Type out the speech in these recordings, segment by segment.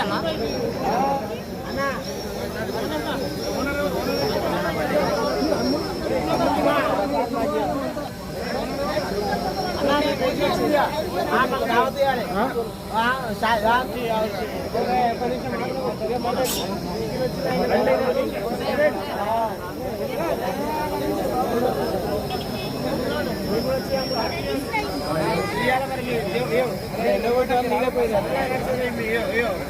ఎవరమ్మా ఇయ్యాల మరి నీళ్ళ పోయింది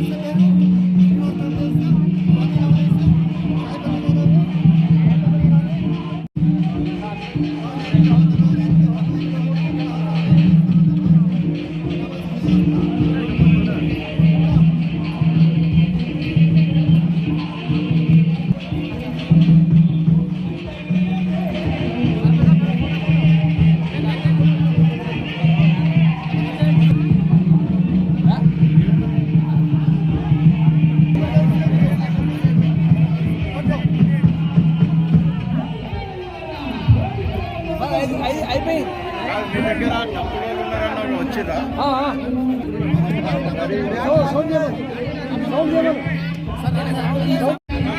Thank you. దగ్గర డబ్బులు ఉన్నారన్న వచ్చిరా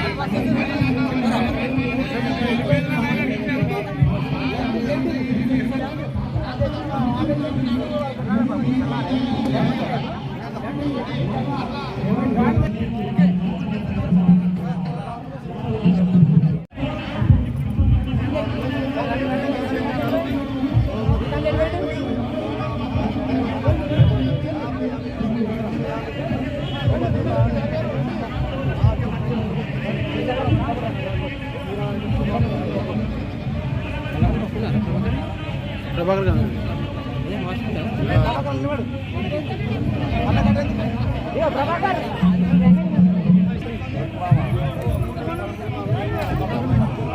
ప్రభాకర్ గారు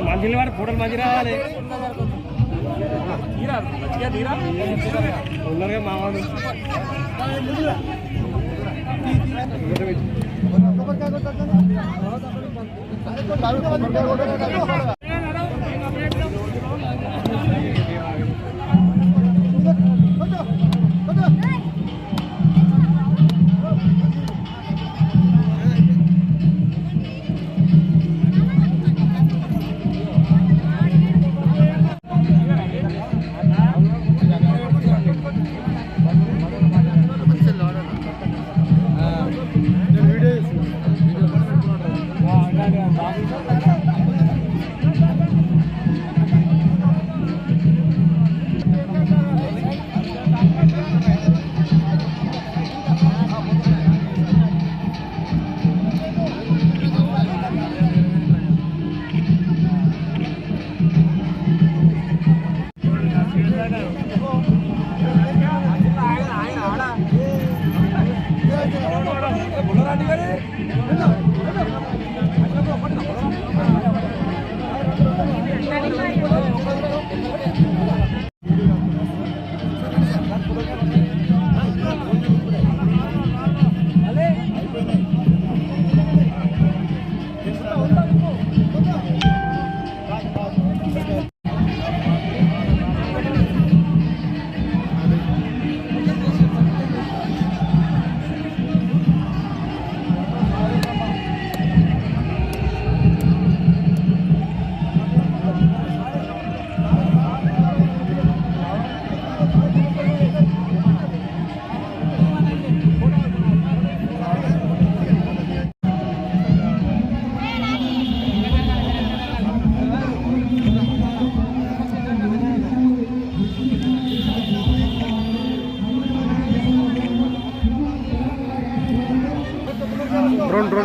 మందిని వాడు పూటలు మంది రావాలి ఉన్నారుగా మావాడు కొబ్బరికాయ కొట్టండి people.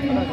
కెమెరా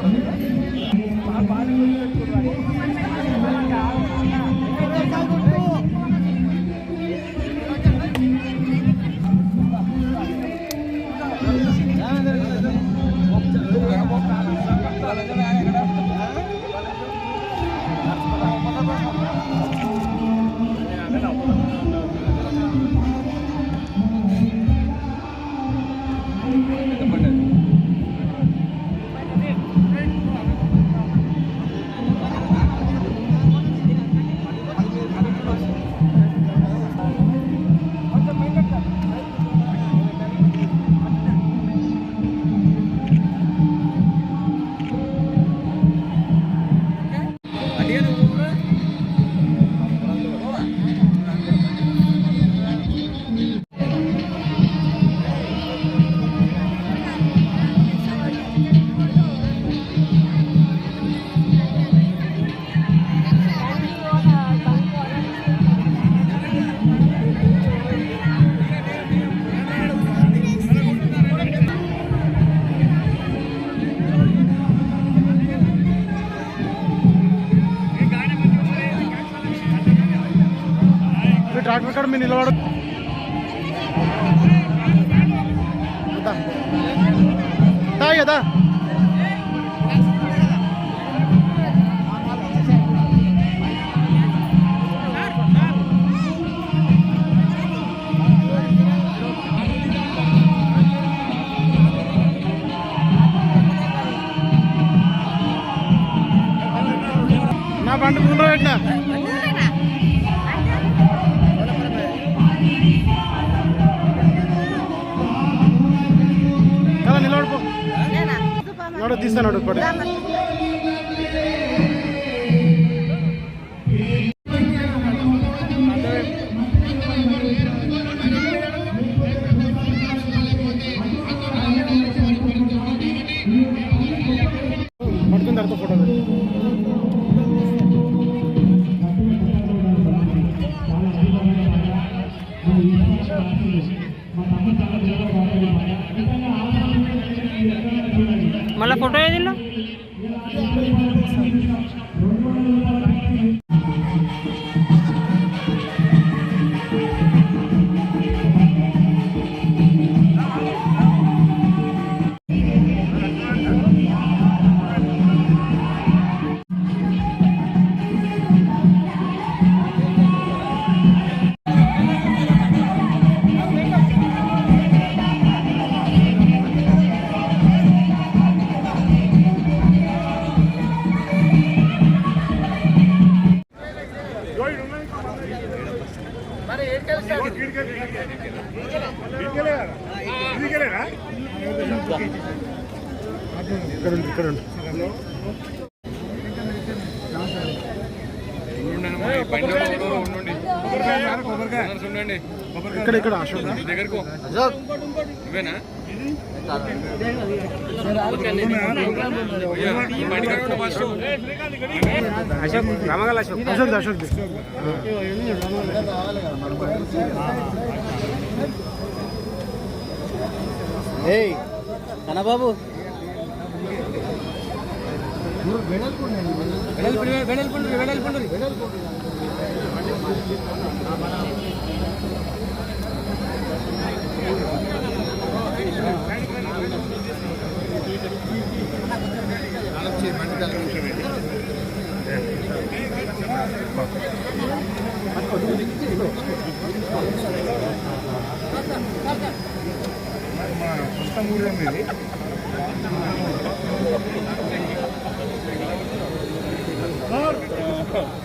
నిలబడ తీస్తాను అడుగుతాడు ఇక్కడ ఇక్కడ ఉండు. ఇక్కడ ఇక్కడ అశోక్ దగ్గరకు. రామగల్ అశోక్ అశోక్ అశోక్ ఏయ్ కనబాబు. వెడల్పుండ్రి వెడల్పుండ్రి వెడల్పుండ్రి వెడల్పుండ్రి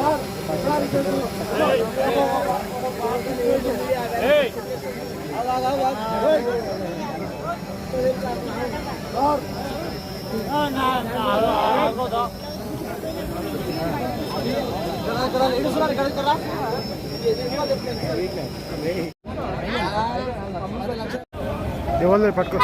ఎవరు పట్టుకో